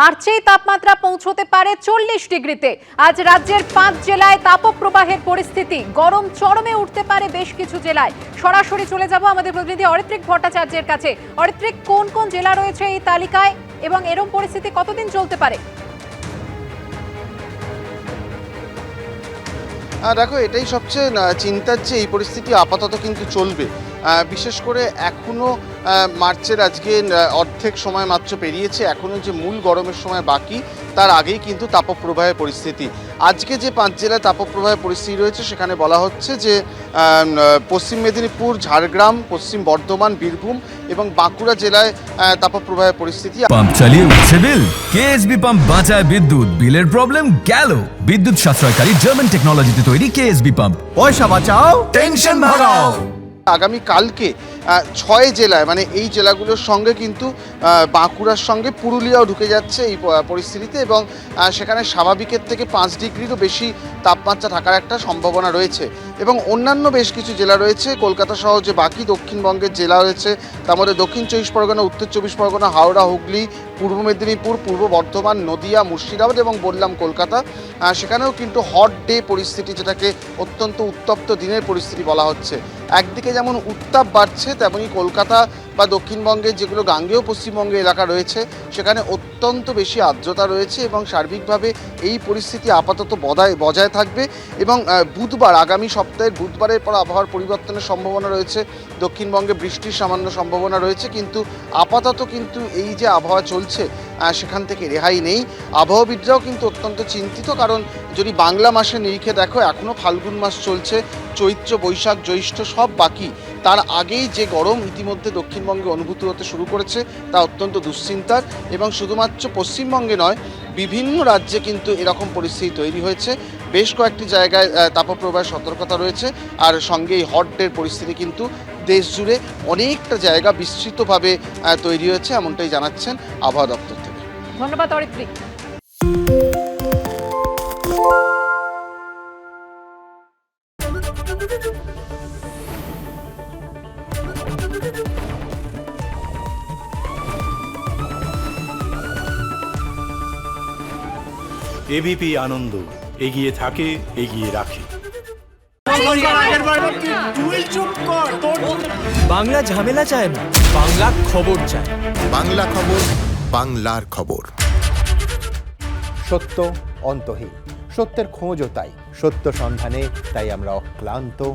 মার্চেই তাপমাত্রা পৌঁছতে পারে চল্লিশ ডিগ্রিতে। আজ রাজ্যের পাঁচ জেলায় তাপপ্রবাহের পরিস্থিতি গরম চরমে উঠতে পারে বেশ কিছু জেলায়। সরাসরি চলে যাব আমাদের প্রতিনিধি অরিত্রিক ভট্টাচার্যের কাছে। অরিত্রিক, কোন কোন জেলা রয়েছে এই তালিকায় এবং এরম পরিস্থিতি কতদিন চলতে পারে? দেখো, এটাই সবচেয়ে চিন্তার যে এই পরিস্থিতি আপাতত কিন্তু চলবে। বিশেষ করে এখনও মার্চের আজকে অর্ধেক সময় মাত্র পেরিয়েছে। এখনও যে মূল গরমের সময় বাকি তার আগেই কিন্তু তাপপ্রবাহের পরিস্থিতি। আজকে যে পাঁচ জেলায় তাপপ্রবাহের পরিস্থিতি রয়েছে সেখানে বলা হচ্ছে যে পশ্চিম মেদিনীপুর ঝাড়গ্রাম পশ্চিম বর্ধমান বীরভূম এবং বাঁকুড়া জেলায় তাপপ্রবাহের পরিস্থিতি। পাম্প চালিয়ে উঠছে বিল। কেএসবি পাম্প বাঁচায় বিদ্যুৎ। বিলের প্রবলেম গেল। বিদ্যুৎ সাশ্রয়কারী জার্মান টেকনোলজিতে তৈরি কেএসবি পাম্প। পয়সা বাঁচাও টেনশন ভাগাও আগামী কালকে ছয় জেলায় মানে এই জেলাগুলোর সঙ্গে কিন্তু বাঁকুড়ার সঙ্গে পুরুলিয়াও ঢুকে যাচ্ছে এই পরিস্থিতিতে এবং সেখানে স্বাভাবিকের থেকে পাঁচ ডিগ্রিরও বেশি তাপমাত্রা থাকার একটা সম্ভাবনা রয়েছে। এবং অন্যান্য বেশ কিছু জেলা রয়েছে। কলকাতা সহ যে বাকি দক্ষিণবঙ্গের জেলা রয়েছে, তার মধ্যে দক্ষিণ চব্বিশ পরগনা, উত্তর চব্বিশ পরগনা, হাওড়া, হুগলি, পূর্ব মেদিনীপুর, পূর্ব বর্ধমান, নদিয়া, মুর্শিদাবাদ এবং বললাম কলকাতা। সেখানেও কিন্তু হট ডে পরিস্থিতি যেটাকে অত্যন্ত উত্তপ্ত দিনের পরিস্থিতি বলা হচ্ছে। একদিকে যেমন উত্তাপ বাড়ছে তেমনই কলকাতা বা দক্ষিণবঙ্গের যেগুলো গাঙ্গেয় পশ্চিমবঙ্গে এলাকা রয়েছে, সেখানে অত্যন্ত বেশি আর্দ্রতা রয়েছে এবং সার্বিকভাবে এই পরিস্থিতি আপাতত বদায় বজায় থাকবে এবং বুধবার, আগামী সপ্তাহের বুধবারের পর আবহাওয়ার পরিবর্তনের সম্ভাবনা রয়েছে, দক্ষিণবঙ্গে বৃষ্টির সামান্য সম্ভাবনা রয়েছে, কিন্তু আপাতত কিন্তু এই যে আবহাওয়া চলছে সেখান থেকে রেহাই নেই। আবহাওয়াবিদরাও কিন্তু অত্যন্ত চিন্তিত, কারণ যদি বাংলা মাসের নিরিখে দেখো এখনও ফাল্গুন মাস চলছে, চৈত্র, বৈশাখ, জ্যৈষ্ঠ সব বাকি। তার আগেই যে গরম ইতিমধ্যে দক্ষিণবঙ্গে অনুভূতি হতে শুরু করেছে, তা অত্যন্ত দুশ্চিন্তার এবং শুধুমাত্র পশ্চিমবঙ্গে নয়, বিভিন্ন রাজ্যে কিন্তু এরকম পরিস্থিতি তৈরি হয়েছে। বেশ কয়েকটি জায়গায় তাপপ্রবাহের সতর্কতা রয়েছে আর সঙ্গে এই হট ডের পরিস্থিতি কিন্তু দেশ জুড়ে অনেকটা জায়গা বিস্তৃতভাবে তৈরি হয়েছে, এমনটাই জানাচ্ছেন আবহাওয়া দপ্তর থেকে। ধন্যবাদ এবিপি আনন্দ এগিয়ে থাকে এগিয়ে রাখে। বাংলা ঝামেলা চায় না বাংলা খবর চায়। বাংলা খবর বাংলার খবর। সত্য অন্তহীন সত্যের খোঁজও তাই সত্য সন্ধানে তাই আমরা অক্লান্ত।